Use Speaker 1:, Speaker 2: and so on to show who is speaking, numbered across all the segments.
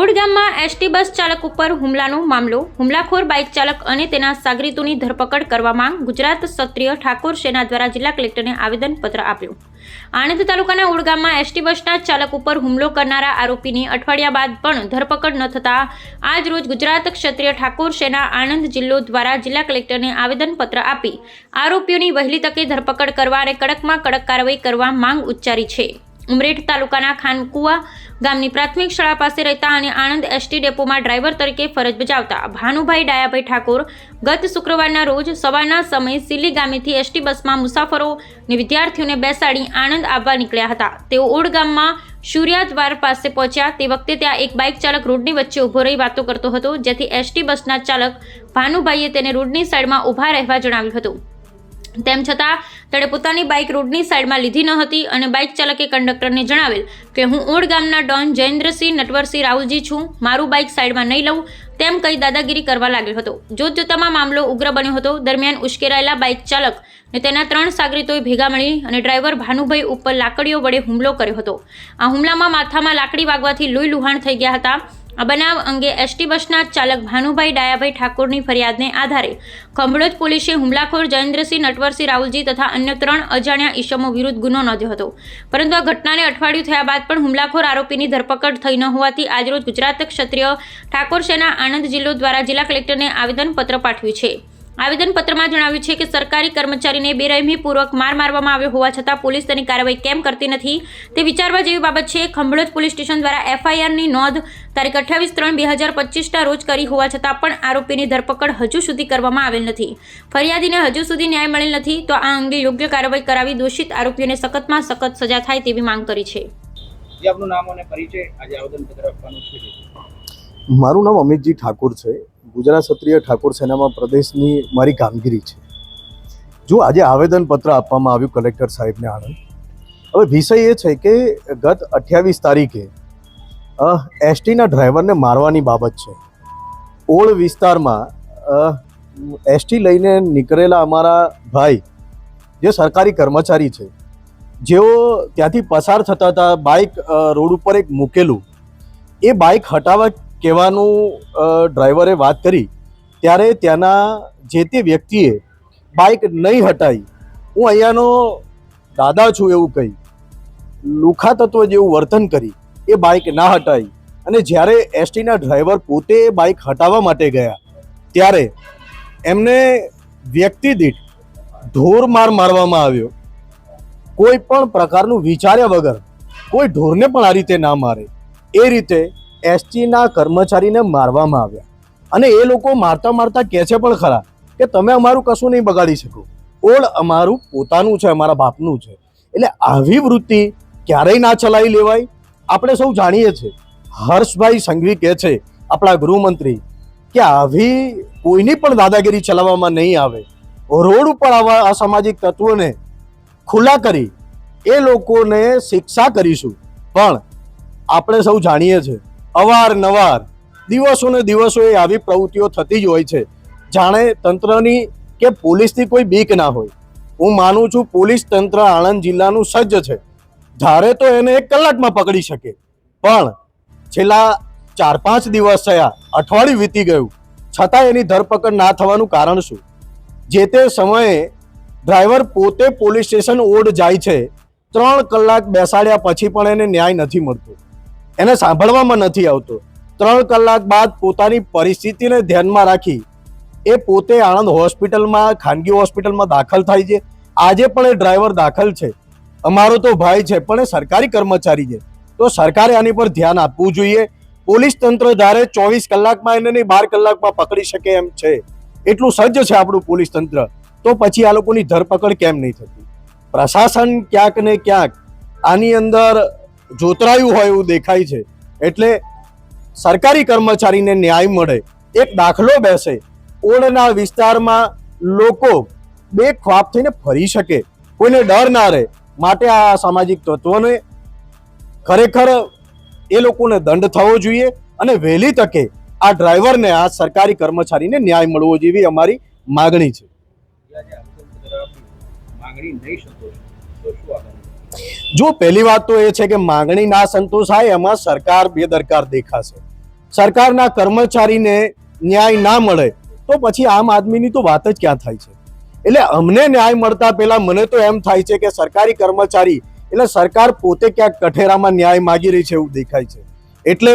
Speaker 1: Odd ગામમાં ST bus ચાલક ઉપર હુમલાનો મામલો. હુમલાખોર, બાઇક ચાલક અને તેના સાગરીતોની ધરપકડ કરવા માંગ. ગુજરાત ક્ષત્રિય ઠાકોર સેના દ્વારા જિલ્લા કલેક્ટરને આવેદનપત્ર આપ્યું. આણંદ તાલુકાના ઓડ ગામમાં એસટી બસના ચાલક ઉપર હુમલો કરનારા આરોપીની અઠવાડિયા બાદ પણ ધરપકડ ન થતાં આજ રોજ ગુજરાત ક્ષત્રિય ઠાકોર સેના આણંદ જિલ્લો દ્વારા જિલ્લા કલેક્ટરને આવેદનપત્ર આપી. આરોપીઓની વહેલી તકે ધરપકડ કરવા અને કડકમાં કડક કાર્યવાહી કરવા માંગ ઉચ્ચારી છે. ઉમરેઠ તાલુકાના ખાનકુવા ગામની પ્રાથમિક શાળા પાસે રહેતા અને આણંદ એસટી ડેપોમાં ડ્રાઈવર તરીકે ફરજ બજાવતા ભાનુભાઈ ડાયાભાઈ ઠાકોર ગત શુક્રવારના રોજ સવારના સમયે સિલી ગામેથી એસટી બસમાં મુસાફરો અને વિદ્યાર્થીઓને બેસાડી આણંદ આવવા નીકળ્યા હતા. તેઓ ઓડ ગામમાં સૂર્યા દ્વાર પાસે પહોંચ્યા. તે વખતે ત્યાં એક બાઇક ચાલક રોડની વચ્ચે ઊભો રહી વાતો કરતો હતો, જેથી એસટી બસના ચાલક ભાનુભાઈએ તેને રોડની સાઈડમાં ઊભા રહેવા જણાવ્યું હતું. તેમ છતાં, તેણે પોતાની બાઇક રોડની સાઈડમાં લીધી ન હતી અને બાઇક ચાલકે કંડક્ટરને જણાવેલ કે, હું ઓડ ગામના ડોન જયેન્દ્રસિંહ નટવરસિંહ રાહુલજી છું. મારું બાઇક સાઈડમાં નહીં લઉં. તેમ કહી દાદાગીરી કરવા લાગ્યો હતો. જોત જોતામાં મામલો ઉગ્ર બન્યો હતો. દરમિયાન ઉશ્કેરાયેલા બાઇક ચાલક ને તેના ત્રણ સાગરીતોએ ભેગા મળી અને ડ્રાઈવર ભાનુભાઈ ઉપર લાકડીઓ વડે હુમલો કર્યો હતો. આ હુમલામાં માથામાં લાકડી વાગવાથી લોહી લુહાણ થઈ ગયા હતા. આ બનાવ અંગે એસટી બસના ચાલક ભાનુભાઈ ડાયાભાઈ ઠાકોરની ફરિયાદને આધારે ખંભળોજ પોલીસે હુમલાખોર જયેન્દ્રસિંહ નટવરસિંહ રાહુલજી તથા અન્ય ત્રણ અજાણ્યા ઈસમો વિરુદ્ધ ગુનો નોંધ્યો હતો. પરંતુ આ ઘટનાને અઠવાડિયું થયા બાદ પણ હુમલાખોર આરોપીની ધરપકડ થઈ ન હોવાથી આજરોજ ગુજરાત ક્ષત્રિય ઠાકોર સેના આણંદ જિલ્લો દ્વારા જિલ્લા કલેક્ટરને આવેદનપત્ર પાઠવ્યું છે. આવેદનપત્રમાં જણાવ્યું છે કે સરકારી કર્મચારીને બેરહેમીપૂર્વક માર મારવામાં આવ્યો હોવા છતાં પોલીસ તેની કાર્યવાહી કેમ કરતી નથી તે વિચારવા જેવી બાબત છે. ખંભળોજ પોલીસ સ્ટેશન દ્વારા એફઆઈઆરની નોંધ તારીખ અઠ્યાવીસ ત્રણ બે હજાર પચીસના રોજ કરી હોવા છતાં પણ આરોપીની ધરપકડ હજુ સુધી કરવામાં આવેલ નથી. ફરિયાદીને હજુ સુધી ન્યાય મળેલ નથી તો આ અંગે યોગ્ય કાર્યવાહી કરાવી દોષિત આરોપીઓને સખતમાં સખત સજા થાય તેવી માંગ કરી છે.
Speaker 2: જે આપનું નામ અને પરિચય આજે આવેદનપત્ર આપવાનું છે.
Speaker 3: મારું નામ અમિતજી ઠાકોર છે. ગુજરાત ક્ષત્રિય ઠાકોર સેનામાં પ્રદેશની મારી કામગીરી છે. જો આજે આવેદનપત્ર આપવામાં આવ્યું કલેક્ટર સાહેબને આણંદ, હવે વિષય એ છે કે ગત અઠ્યાવીસ તારીખે એસટીના ડ્રાઈવરને મારવાની બાબત છે. ઓળ વિસ્તારમાં એસટી લઈને નીકળેલા અમારા ભાઈ, જે સરકારી કર્મચારી છે, જેઓ ત્યાંથી પસાર થતા હતા બાઇક રોડ ઉપર એક મૂકેલું. એ બાઇક હટાવવા કહેવાનું ડ્રાઈવરે વાત કરી, ત્યારે ત્યાંના જે તે વ્યક્તિએ બાઇક નહીં હટાવી હું અહીંયાનો દાદા છું એવું કહી, લુખા તત્વ જેવું વર્તન કરી, એ બાઇક ના હટાવી અને જ્યારે એસટીના ડ્રાઈવર પોતે બાઇક હટાવવા માટે ગયા, ત્યારે એમને વ્યક્તિ દીઠ ઢોર માર મારવામાં આવ્યો. કોઈ પણ પ્રકારનું વિચાર્યા વગર, કોઈ ઢોરને પણ આ રીતે ના મારે. એ રીતે એસટીના કર્મચારીને મારવામાં આવ્યા. અને એ લોકો મારતા મારતા કહે છે પણ ખરા કે તમે અમારું કશું નહીં બગાડી શકો. ઓળ અમારું? પોતાનું છે, અમારા બાપનું છે. એટલે આવી વૃત્તિ ક્યારેય ના ચલાવી લેવાય. આપણે સૌ જાણીએ છીએ. હર્ષભાઈ સંઘવી કહે છે, આપણા ગૃહમંત્રી, કે આવી કોઈની પણ દાદાગીરી ચલાવવામાં નહીં આવે. રોડ ઉપર આવા અસામાજિક તત્વોને ખુલ્લા કરી એ લોકોને શિક્ષા કરીશું. પણ આપણે સૌ જાણીએ છીએ અવારનવાર દિવસો ને દિવસો એ આવી પ્રવૃત્તિઓ થતી જ હોય છે. જાણે તંત્રની કે પોલીસની કોઈ બીક ના હોય. હું માનું છું પોલીસ તંત્ર આણંદ જિલ્લાનું સજ્જ છે. ધારે તો એને એક કલાકમાં પકડી શકે. પણ છેલ્લા ચાર પાંચ દિવસ થયા, અઠવાડિયું વીતી ગયું. છતાં એની ધરપકડ ના થવાનું કારણ શું? જે તે સમયે ડ્રાઈવર પોતે પોલીસ સ્ટેશન ઓડ જાય છે, ત્રણ કલાક બેસાડ્યા પછી પણ એને ન્યાય નથી મળતો. એને સાંભળવામાં નથી આવતો. ત્રણ કલાક બાદ પોતાની પરિસ્થિતિને ધ્યાનમાં રાખી એ પોતે આણંદ હોસ્પિટલમાં, ખાનગી હોસ્પિટલમાં દાખલ થાય છે. આજે પણ એ ડ્રાઈવર દાખલ છે. અમારો તો ભાઈ છે, પણ એ સરકારી કર્મચારી છે. તો સરકારે આની પર ધ્યાન આપવું જોઈએ. પોલીસ તંત્ર ધારે ચોવીસ કલાકમાં એને બાર કલાકમાં પકડી શકે એમ છે. એટલું સજ્જ છે આપણું પોલીસ તંત્ર. તો પછી આ લોકોની ધરપકડ કેમ નહીં થતી? પ્રશાસન ક્યાંક ને ક્યાંક આની અંદર જોતરાયું હોય એવું દેખાય છે. એટલે સરકારી કર્મચારીને ન્યાય મળે, એક દાખલો બેસે, ઓળના વિસ્તારમાં લોકો બે ખ્વાબ થઈને ફરી શકે, કોઈને ડર ના રહે. માટે આ સામાજિક તત્વોને ખરેખર એ લોકોને દંડ થવો જોઈએ અને વહેલી તકે આ ડ્રાઈવરને, આ સરકારી કર્મચારીને ન્યાય મળવો જેવી અમારી માગણી છે.
Speaker 2: માંગણી નહીં શકો
Speaker 3: જો પહેલી વાત તો એ છે કે માંગણી ના સંતોષાય એમાં સરકાર બેદરકાર દેખાશે. સરકારના કર્મચારીને ન્યાય ના મળે, તો પછી આમ આદમીની તો વાત જ ક્યાં થાય છે? એટલે અમને ન્યાય મળતા પહેલા મને તો એમ થાય છે કે સરકારી કર્મચારી, એટલે સરકાર પોતે ક્યાંક કઠેરામાં ન્યાય માગી રહી છે એવું દેખાય છે. એટલે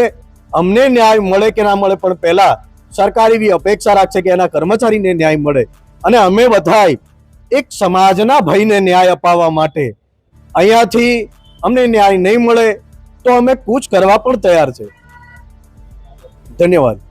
Speaker 3: અમને ન્યાય મળે કે ના મળે, પણ પહેલા સરકાર એવી અપેક્ષા રાખશે કે એના કર્મચારીને ન્યાય મળે. અને અમે બધાય એક સમાજના ભયને ન્યાય અપાવવા માટે અહીંયાથી અમને ન્યાય નહીં મળે તો અમે કૂચ કરવા પણ તૈયાર છે. ધન્યવાદ.